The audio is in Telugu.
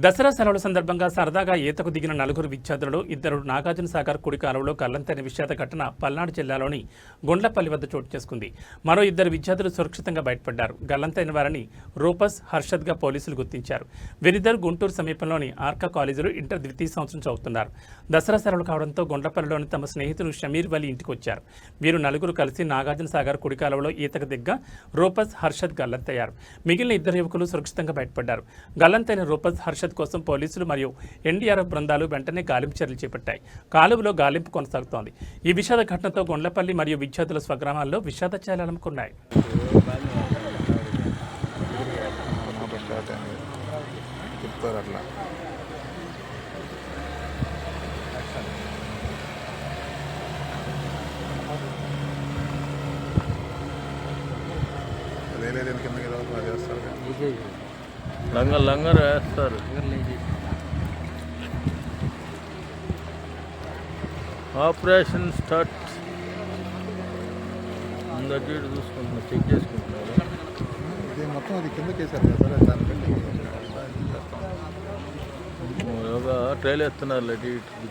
దసరా సెలవుల సందర్భంగా సరదాగా ఈతకు దిగిన నలుగురు విద్యార్థులలో ఇద్దరు నాగార్జున సాగర్ కుడి కాలువలో గల్లంతైన విషాద ఘటన పల్నాడు జిల్లాలోని గుండ్లపల్లి వద్ద చోటు చేసుకుంది. మరో ఇద్దరు విద్యార్థులు సురక్షితంగా బయటపడ్డారు. గల్లంతైన వారిని రూపస్ హర్షద్గా పోలీసులు గుర్తించారు. వీరిద్దరు గుంటూరు సమీపంలోని ఆర్కా కాలేజీలో ఇంటర్ ద్వితీయ సంవత్సరం చదువుతున్నారు. దసరా సెలవులు కావడంతో గుండ్లపల్లిలోని తమ స్నేహితులు షమీర్ వలి ఇంటికి వచ్చారు వీరు నలుగురు కలిసి నాగార్జున సాగర్ కుడి కాలువలో ఈతకు దిగ్గ రూపస్ హర్షద్ గల్లంతయ్యారు. మిగిలిన ఇద్దరు యువకులు సురక్షితంగా బయటపడ్డారు. గల్లంతైన రూపస్ హర్షద్ కోసం పోలీసులు మరియు ఎన్డీఆర్ఎఫ్ బృందాలు వెంటనే గాలింపు చర్యలు చేపట్టాయి. కాలువలో గాలింపు కొనసాగుతోంది. ఈ విషాద ఘటనతో గుండ్లపల్లి మరియు విద్యార్థుల స్వగ్రామాల్లో విషాద ఛాయలనుకున్నాయి అప్పుడు లేదు కిందకి ఏదో చేస్తారు కదా. లంగర్ లంగర్ వేస్తారు. ఆపరేషన్ స్టార్ట్ అందరికీ చూసుకుంటున్నా చెక్ చేసుకుంటున్నారు ఇది మొత్తం అది కదా సార్ దాన్ని బట్టి యోగా ట్రైల్ ఎత్తున్నారు ఇటు ఇటు.